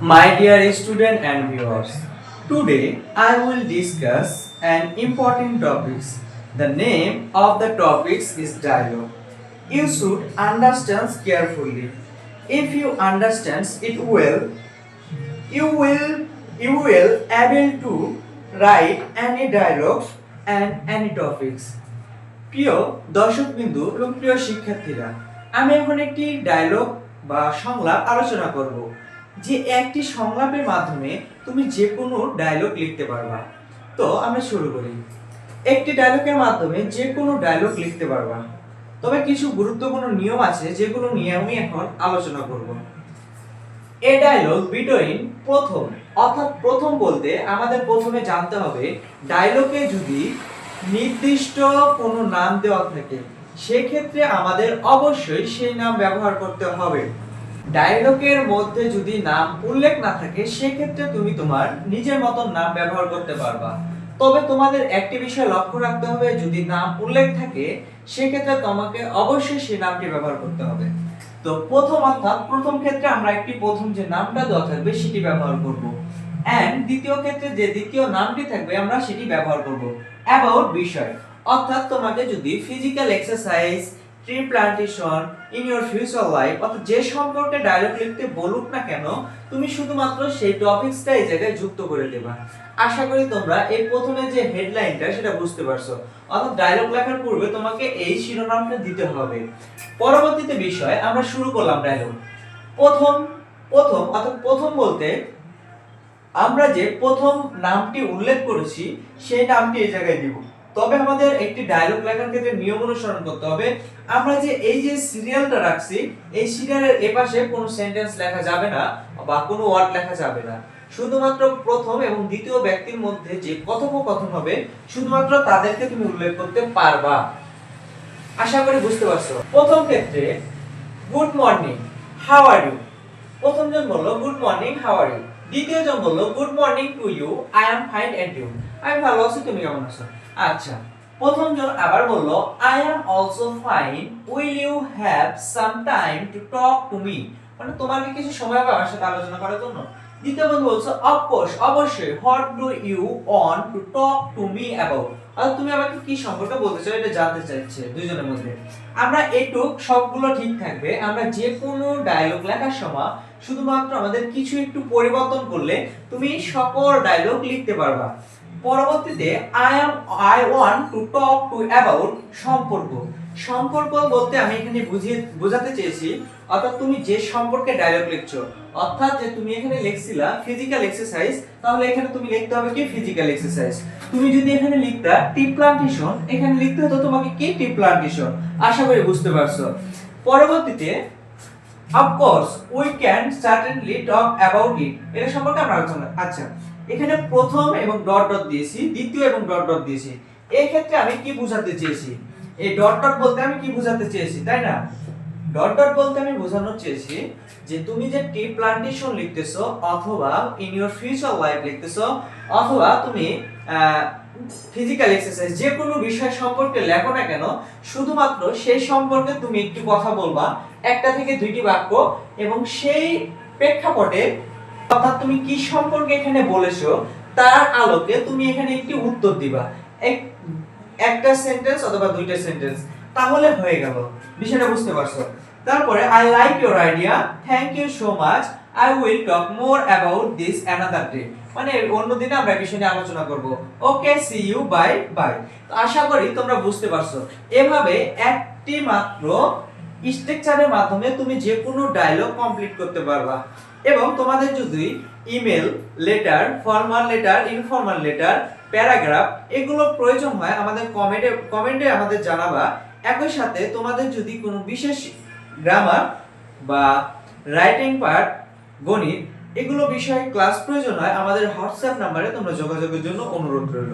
My dear student and viewers, today I will discuss an important topics. The name of the topics is dialogue. You should understand carefully. If you understand it well, you will you will able to write any dialogues and any topics. প্রিয় দর্শকবিন্দু এবং প্রিয় শিক্ষার্থীরা আমি এখন একটি dialogue বা সংলাপ আলোচনা করব যে একটি সংলাপের মাধ্যমে তুমি যে কোনো ডায়লগ লিখতে পারবা। তো আমরা শুরু করি। একটি ডায়লগের মাধ্যমে যে কোনো ডায়লগ লিখতে পারবা। তবে কিছু গুরুত্বপূর্ণ নিয়ম আছে যেগুলো নিয়ে আমি এখন আলোচনা করব। এ ডায়লগ বিটুইন প্রথম, অর্থাৎ প্রথম বলতে আমাদের প্রথমে জানতে হবে ডায়লগে যদি নির্দিষ্ট কোনো নাম দেওয়া থাকে, সেক্ষেত্রে আমাদের অবশ্যই সেই নাম ব্যবহার করতে হবে। ডায়লগের মধ্যে যদি নাম উল্লেখ না থাকে, সেক্ষেত্রে তুমি তোমার নিজের মতন নাম ব্যবহার করতে পারবা। তবে তোমাদের একটি বিষয় লক্ষ্য রাখতে হবে, যদি নাম উল্লেখ থাকে, সেক্ষেত্রে তোমাকে অবশ্যই সেই নামটি ব্যবহার করতে হবে। তো প্রথম অর্থাৎ প্রথম ক্ষেত্রে আমরা একটি প্রথম যে নামটা দেওয়া থাকবে, সেটি ব্যবহার করব। এন্ড দ্বিতীয় ক্ষেত্রে যে দ্বিতীয় নামটি থাকবে, আমরা সেটি ব্যবহার করব। অ্যাবাউট বিষয়। অর্থাৎ তোমাকে যদি physical exercise tree plantation, in your future life, অর্থাৎ যে সম্পর্কে ডায়লগ লিখতে বলুক না কেন, তুমি শুধুমাত্র সেই টপিকসটা এই জায়গায় যুক্ত করে দেবা। আশা করি তোমরা এই প্রথমে যে হেডলাইনটা সেটা বুঝতে পারছ। অর্থাৎ ডায়লগ লেখার পূর্বে তোমাকে এই শিরোনামটা দিতে হবে। পরবর্তীতে বিষয়, আমরা শুরু করলাম ডায়লগ প্রথম প্রথম, অর্থাৎ প্রথম বলতে, আমরা যে প্রথম নামটি উল্লেখ করেছি, সেই নামটি এই জায়গায় দিব। তবে আমাদের একটি ডায়লগ লেখার ক্ষেত্রে নিয়ম অনুসরণ করতে হবে। আমরা যে এই যে সিরিয়ালটা রাখছি, এই সিরিয়ালের এপাশে কোনো সেন্টেন্স লেখা যাবে না বা কোনো ওয়ার্ড লেখা যাবে না। শুধুমাত্র প্রথম এবং দ্বিতীয় ব্যক্তির মধ্যে যে কথোপকথন হবে, শুধুমাত্র তাদেরকে তুমি উল্লেখ করতে পারবা। আশা করি বুঝতে পারছ। প্রথম ক্ষেত্রে good morning how are you প্রথম জন বলল good morning how are you দ্বিতীয় জন বলল good morning to you I am fine and you আমি ভালো আছি, তুমি কেমন আছো? আচ্ছা প্রথম জন আবার বলল I am also fine will you have some time to talk to me মানে তোমার কি কিছু সময় হবে আমার সাথে আলোচনা করার জন্য। দ্বিতীয় বন্ধু বলছো অফকোর্স অবশ্যই। What do you want to talk to me about আর তুমি আমাকে কি সম্পর্কে বলতে চাও এটা জানতে চাইছে দুইজনের মধ্যে। আমরা এটুক, সবগুলো ঠিক থাকবে। আমরা যে কোনো ডায়লগ লেখার সময় শুধুমাত্র আমাদের কিছু একটু পরিবর্তন করলে তুমি সকল ডায়লগ লিখতে পারবা। পরবর্তীতে I am I want to talk to about সম্পর্ক। সম্পর্ক বলতে আমি এখানে বুঝিয়ে, বোঝাতে চেয়েছি, অর্থাৎ তুমি যে সম্পর্কে ডায়লগ লিখছো, অর্থাৎ যে তুমি এখানে লিখছিলা ফিজিক্যাল এক্সারসাইজ তাহলে এখানে তুমি লিখতে হবে কি ফিজিক্যাল এক্সারসাইজ তুমি যদি এখানে লিখতা টি প্লান্টেশন এখানে লিখতে হতো তোমাকে কি টি প্লান্টেশন আশা করি বুঝতে পারছ। পরবর্তীতে of course we can certainly talk about it এটা সম্পর্কে আমরা আলোচনা আচ্ছা। এখানে প্রথম এবং ডট ডট দিয়েছি, দ্বিতীয় এবং ডট ডট দিয়েছি। এই ক্ষেত্রে আমি কি বোঝাতে চেয়েছি? এই ডট ডট বলতে আমি কি বোঝাতে চেয়েছি, তাই না? ডট ডট বলতে আমি বোঝানো চেয়েছি যে তুমি যে টি প্লান্টেশন লিখতেছো অথবা ইন ইওর ফিউচার লাইফ লিখতেছো অথবা তুমি ফিজিক্যাল এক্সারসাইজ যে কোনো বিষয় সম্পর্কে লেখো না কেন, শুধুমাত্র সেই সম্পর্কে তুমি একটু কথা বলবা, একটা থেকে দুইটি বাক্য এবং সেই প্রেক্ষাপটে অর্থাৎ তুমি কি সম্পর্কে এখানে বলেছ? তার আলোকে তুমি এখানে একটি উত্তর দিবা। এক- একটা সেন্টেন্স অথবা দুইটা সেন্টেন্স তাহলে হয়ে গেল। বিষয়টা বুঝতে পারছ? তারপরে I like your idea thank you so much I will talk more about this another day মানে অন্য দিনে আমরা বিষয় নিয়ে আলোচনা করব। Okay see you bye bye আশা করি তোমরা বুঝতে পারছ। এভাবে একটি মাত্র স্ট্রাকচারের মাধ্যমে তুমি যে কোনো ডায়লগ কমপ্লিট করতে পারবা। এবং তোমাদের যদি email letter, formal letter, informal letter, paragraph এগুলো প্রয়োজন হয় আমাদের কমেন্টে কমেন্টে আমাদের জানাবা। একই সাথে তোমাদের যদি কোনো বিশেষ গ্রামার বা রাইটিং পার্ট, গণিত এগুলো বিষয়ে ক্লাস প্রয়োজন হয়, আমাদের হোয়াটসঅ্যাপ নাম্বারে তোমরা যোগাযোগের জন্য অনুরোধ রইল।